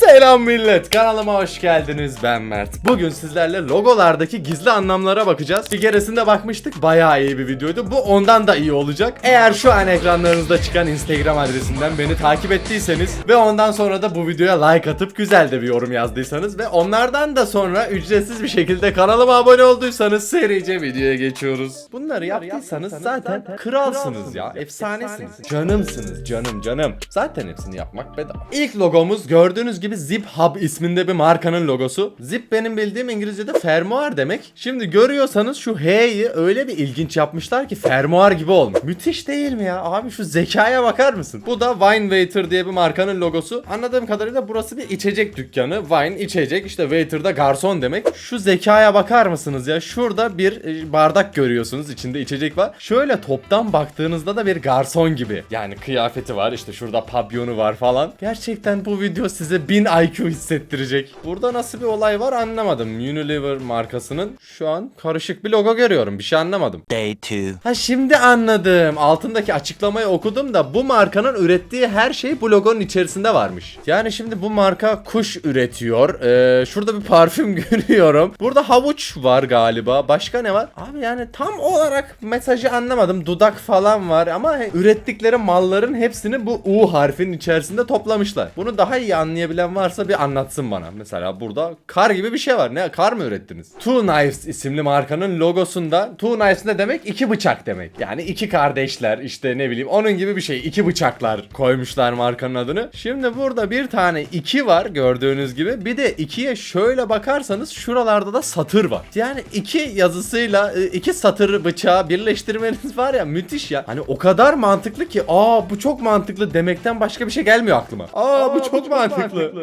Selam millet kanalıma hoş geldiniz. Ben Mert. Bugün sizlerle logolardaki gizli anlamlara bakacağız. Bir keresinde bakmıştık bayağı iyi bir videoydu. Bu ondan da iyi olacak. Eğer şu an ekranlarınızda çıkan instagram adresinden beni takip ettiyseniz Ve ondan sonra da bu videoya like atıp güzel de bir yorum yazdıysanız Ve onlardan da sonra ücretsiz bir şekilde kanalıma abone olduysanız serice videoya geçiyoruz. Bunları yaptıysanız zaten kralsınız ya efsanesiniz. Canımsınız canım canım. Zaten hepsini yapmak bedava. İlk logomuz gördüğünüz gibi Zip Hub isminde bir markanın logosu. Zip benim bildiğim İngilizce'de fermuar demek. Şimdi görüyorsanız şu H'yi öyle bir ilginç yapmışlar ki fermuar gibi olmuş. Müthiş değil mi ya? Abi şu zekaya bakar mısın? Bu da Wine Waiter diye bir markanın logosu. Anladığım kadarıyla burası bir içecek dükkanı. Wine içecek işte waiter da garson demek. Şu zekaya bakar mısınız ya? Şurada bir e, bardak görüyorsunuz. içinde içecek var. Şöyle toptan baktığınızda da bir garson gibi. Yani kıyafeti var işte şurada pabyonu var falan. Gerçekten bu video size 1000 IQ hissettirecek. Burada nasıl bir olay var anlamadım. Unilever markasının şu an karışık bir logo görüyorum. Bir şey anlamadım. Day 2. Ha şimdi anladım. Altındaki açıklamayı okudum da bu markanın ürettiği her şey bu logonun içerisinde varmış. Yani şimdi bu marka kuş üretiyor. Ee, şurada bir parfüm görüyorum. Burada havuç var galiba. Başka ne var? Abi yani tam olarak mesajı anlamadım. Dudak falan var ama ürettikleri malların hepsini bu U harfinin içerisinde toplamışlar. Bunu daha iyi anlayabilen varsa bir anlatsın bana. Mesela burada kar gibi bir şey var. Ne kar mı ürettiniz? Two Knives isimli markanın logosunda Two Knives ne demek? İki bıçak demek. Yani iki kardeşler işte ne bileyim onun gibi bir şey. İki bıçaklar koymuşlar markanın adını. Şimdi burada bir tane iki var gördüğünüz gibi. Bir de ikiye şöyle bakarsanız şuralarda da satır var. Yani iki yazısıyla e, iki satır bıçağı birleştirmeniz var ya müthiş ya. Hani o kadar mantıklı ki aa bu çok mantıklı demekten başka bir şey gelmiyor aklıma. Aa, bu çok, mantıklı.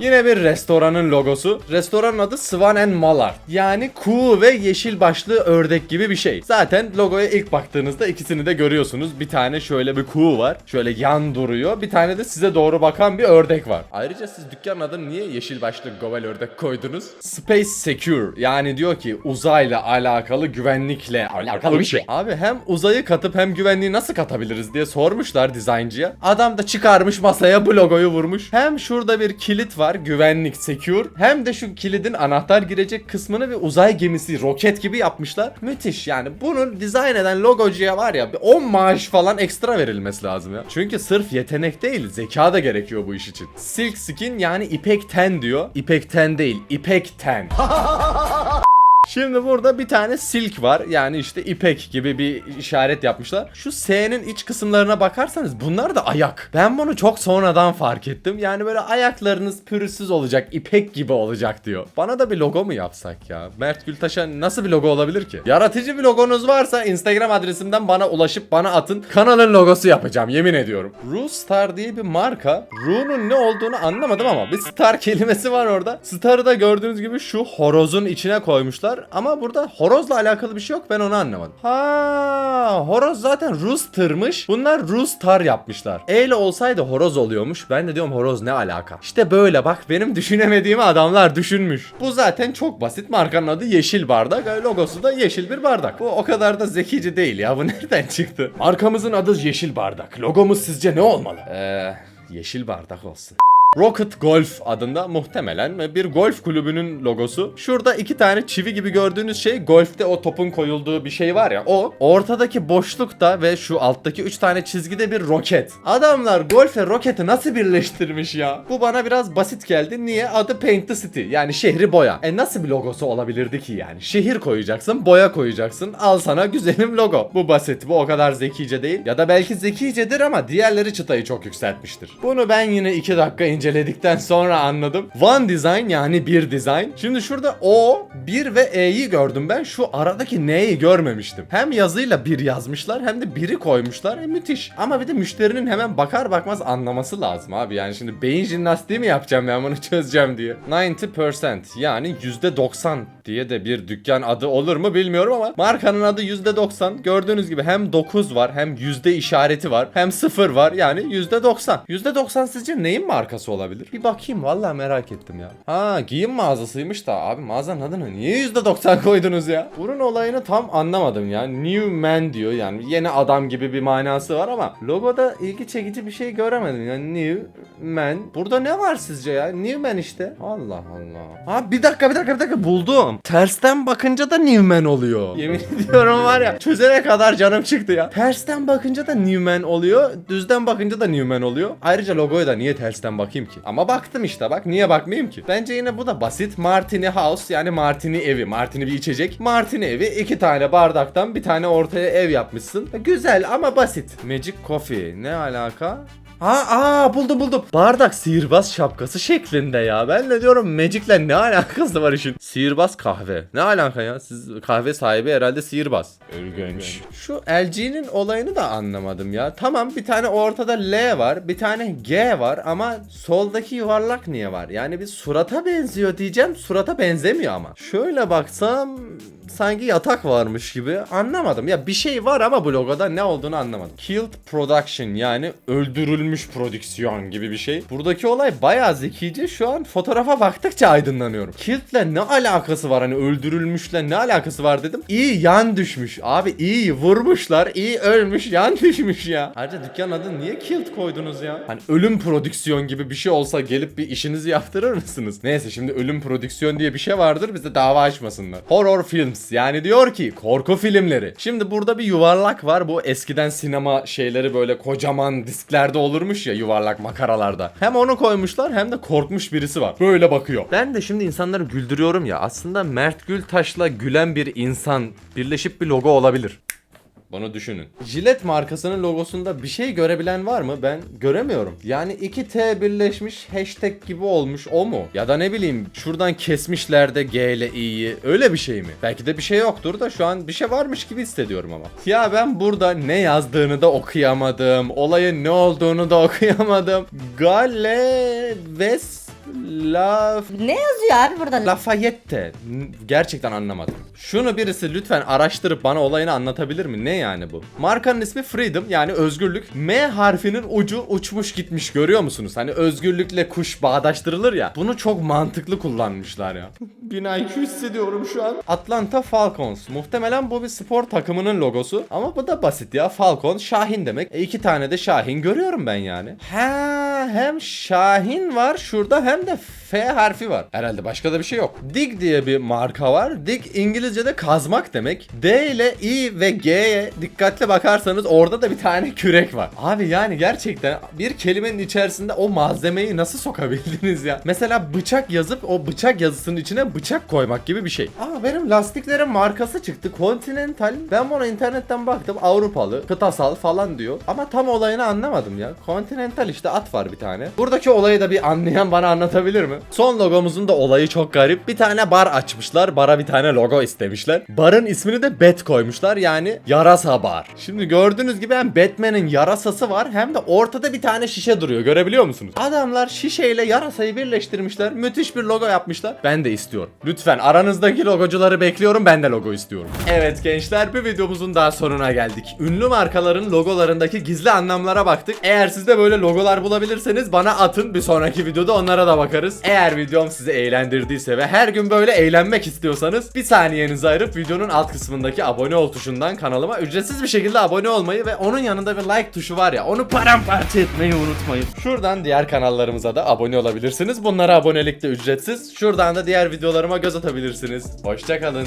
Yine bir restoranın logosu. Restoranın adı Swan and Mallard. Yani kuğu ve yeşil başlı ördek gibi bir şey. Zaten logoya ilk baktığınızda ikisini de görüyorsunuz. Bir tane şöyle bir kuğu var. Şöyle yan duruyor. Bir tane de size doğru bakan bir ördek var. Ayrıca siz dükkanın adını niye yeşil başlı govel ördek koydunuz? Space Secure. Yani diyor ki uzayla alakalı güvenlikle alakalı bir şey. Abi hem uzayı katıp hem güvenliği nasıl katabiliriz diye sormuşlar dizaynçıya. Adam da çıkarmış masaya bu logoyu vurmuş. Hem şurada bir kilit var güvenlik secure hem de şu kilidin anahtar girecek kısmını bir uzay gemisi roket gibi yapmışlar. Müthiş yani bunu dizayn eden logocuya var ya bir 10 maaş falan ekstra verilmesi lazım ya. Çünkü sırf yetenek değil zeka da gerekiyor bu iş için. Silk skin yani ipek ten diyor. İpek ten değil ipek ten. Şimdi burada bir tane silk var. Yani işte ipek gibi bir işaret yapmışlar. Şu S'nin iç kısımlarına bakarsanız bunlar da ayak. Ben bunu çok sonradan fark ettim. Yani böyle ayaklarınız pürüzsüz olacak, ipek gibi olacak diyor. Bana da bir logo mu yapsak ya? Mert Gültaş'a nasıl bir logo olabilir ki? Yaratıcı bir logonuz varsa Instagram adresimden bana ulaşıp bana atın. Kanalın logosu yapacağım yemin ediyorum. Ru Star diye bir marka. Ru'nun ne olduğunu anlamadım ama bir star kelimesi var orada. Star'ı da gördüğünüz gibi şu horozun içine koymuşlar. Ama burada horozla alakalı bir şey yok ben onu anlamadım. Ha, horoz zaten rooster'mış. Bunlar rooster yapmışlar. E olsaydı horoz oluyormuş. Ben de diyorum horoz ne alaka? İşte böyle bak benim düşünemediğimi adamlar düşünmüş. Bu zaten çok basit. Markanın adı Yeşil Bardak. e, Logosu da yeşil bir bardak. Bu o kadar da zekice değil ya. Bu nereden çıktı? Markamızın adı Yeşil Bardak. Logomuz sizce ne olmalı? Eee yeşil bardak olsun. Rocket Golf adında muhtemelen bir golf kulübünün logosu. Şurada iki tane çivi gibi gördüğünüz şey golfte o topun koyulduğu bir şey var ya o. Ortadaki boşlukta ve şu alttaki üç tane çizgide bir roket. Adamlar golfe roketi nasıl birleştirmiş ya? Bu bana biraz basit geldi. Niye? Adı Paint the City. Yani şehri boya. E nasıl bir logosu olabilirdi ki yani? Şehir koyacaksın, boya koyacaksın. Al sana güzelim logo. Bu basit. Bu o kadar zekice değil. Ya da belki zekicedir ama diğerleri çıtayı çok yükseltmiştir. Bunu ben yine iki dakika inceledikten sonra anladım. One design yani bir design. Şimdi şurada O, 1 ve E'yi gördüm ben. Şu aradaki N'yi görmemiştim. Hem yazıyla bir yazmışlar hem de biri koymuşlar. E, müthiş. Ama bir de müşterinin hemen bakar bakmaz anlaması lazım abi. Yani şimdi beyin jimnastiği mi yapacağım ben bunu çözeceğim diye. 90% yani %90 diye de bir dükkan adı olur mu bilmiyorum ama markanın adı %90. Gördüğünüz gibi hem 9 var hem yüzde işareti var hem 0 var yani %90. %90 sizce neyin markası olabilir? Bir bakayım vallahi merak ettim ya. Ha giyim mağazasıymış da abi mağazanın adını niye %90 koydunuz ya? Bunun olayını tam anlamadım ya. New Man diyor yani yeni adam gibi bir manası var ama logoda ilgi çekici bir şey göremedim. Yani New Man. Burada ne var sizce ya? New Man işte. Allah Allah. Ha bir dakika bir dakika bir dakika buldum. Tersten bakınca da New Man oluyor. Yemin ediyorum var ya çözene kadar canım çıktı ya. Tersten bakınca da New Man oluyor. Düzden bakınca da New Man oluyor. Ayrıca logoya da niye tersten bakayım ki? Ama baktım işte bak niye bakmayayım ki? Bence yine bu da basit. Martini House yani Martini evi. Martini bir içecek. Martini evi iki tane bardaktan bir tane ortaya ev yapmışsın. Güzel ama basit. Magic Coffee ne alaka? Ha aa buldum buldum. Bardak sihirbaz şapkası şeklinde ya. Ben de diyorum Magic'le ne alakası var işin? Sihirbaz kahve. Ne alaka ya? Siz kahve sahibi herhalde sihirbaz. İlginç. Şu LG'nin olayını da anlamadım ya. Tamam bir tane ortada L var, bir tane G var ama soldaki yuvarlak niye var? Yani bir surata benziyor diyeceğim. Surata benzemiyor ama. Şöyle baksam sanki yatak varmış gibi anlamadım. Ya bir şey var ama bu logoda ne olduğunu anlamadım. Killed Production yani öldürülmüş prodüksiyon gibi bir şey. Buradaki olay bayağı zekice. Şu an fotoğrafa baktıkça aydınlanıyorum. Killed'le ne alakası var hani öldürülmüşle ne alakası var dedim. İyi yan düşmüş. Abi iyi vurmuşlar. iyi ölmüş yan düşmüş ya. Ayrıca dükkanın adını niye Killed koydunuz ya? Hani ölüm prodüksiyon gibi bir şey olsa gelip bir işinizi yaptırır mısınız? Neyse şimdi ölüm prodüksiyon diye bir şey vardır bize dava açmasınlar. Horror films yani diyor ki korku filmleri. Şimdi burada bir yuvarlak var. Bu eskiden sinema şeyleri böyle kocaman disklerde olurmuş ya yuvarlak makaralarda. Hem onu koymuşlar hem de korkmuş birisi var. Böyle bakıyor. Ben de şimdi insanları güldürüyorum ya. Aslında Mert Gültaş'la gülen bir insan birleşip bir logo olabilir. Bunu düşünün. Gillette markasının logosunda bir şey görebilen var mı? Ben göremiyorum. Yani 2T birleşmiş hashtag gibi olmuş o mu? Ya da ne bileyim şuradan kesmişler de G ile i'yi. Öyle bir şey mi? Belki de bir şey yoktur da şu an bir şey varmış gibi hissediyorum ama. Ya ben burada ne yazdığını da okuyamadım. Olayın ne olduğunu da okuyamadım. Gale Ves La Ne yazıyor abi burada? Lafayette. Gerçekten anlamadım. Şunu birisi lütfen araştırıp bana olayını anlatabilir mi? Ne yani bu? Markanın ismi Freedom yani özgürlük. M harfinin ucu uçmuş gitmiş görüyor musunuz? Hani özgürlükle kuş bağdaştırılır ya. Bunu çok mantıklı kullanmışlar ya. 1000 IQ hissediyorum şu an. Atlanta Falcons. Muhtemelen bu bir spor takımının logosu. Ama bu da basit ya. Falcon Şahin demek. E iki tane de Şahin görüyorum ben yani. Ha hem Şahin var şurada hem de F harfi var. Herhalde başka da bir şey yok. Dig diye bir marka var. Dig İngilizce'de kazmak demek. D ile I ve G'ye dikkatli bakarsanız orada da bir tane kürek var. Abi yani gerçekten bir kelimenin içerisinde o malzemeyi nasıl sokabildiniz ya? Mesela bıçak yazıp o bıçak yazısının içine bıçak koymak gibi bir şey. Aa benim lastiklerin markası çıktı. Continental. Ben buna internetten baktım. Avrupalı, kıtasal falan diyor. Ama tam olayını anlamadım ya. Continental işte at var bir tane. Buradaki olayı da bir anlayan bana anlatabilir mi? Son logomuzun da olayı çok garip. Bir tane bar açmışlar. Bara bir tane logo istemişler. Barın ismini de Bet koymuşlar. Yani yarasa bar. Şimdi gördüğünüz gibi hem Batman'in yarasası var hem de ortada bir tane şişe duruyor. Görebiliyor musunuz? Adamlar şişeyle yarasayı birleştirmişler. Müthiş bir logo yapmışlar. Ben de istiyorum. Lütfen aranızdaki logocuları bekliyorum. Ben de logo istiyorum. Evet gençler bir videomuzun daha sonuna geldik. Ünlü markaların logolarındaki gizli anlamlara baktık. Eğer siz de böyle logolar bulabilirseniz bana atın. Bir sonraki videoda onlara da bakarız. Eğer videom sizi eğlendirdiyse ve her gün böyle eğlenmek istiyorsanız bir saniyenizi ayırıp videonun alt kısmındaki abone ol tuşundan kanalıma ücretsiz bir şekilde abone olmayı ve onun yanında bir like tuşu var ya onu paramparça etmeyi unutmayın. Şuradan diğer kanallarımıza da abone olabilirsiniz. Bunlara abonelik de ücretsiz. Şuradan da diğer videolarıma göz atabilirsiniz. Hoşçakalın.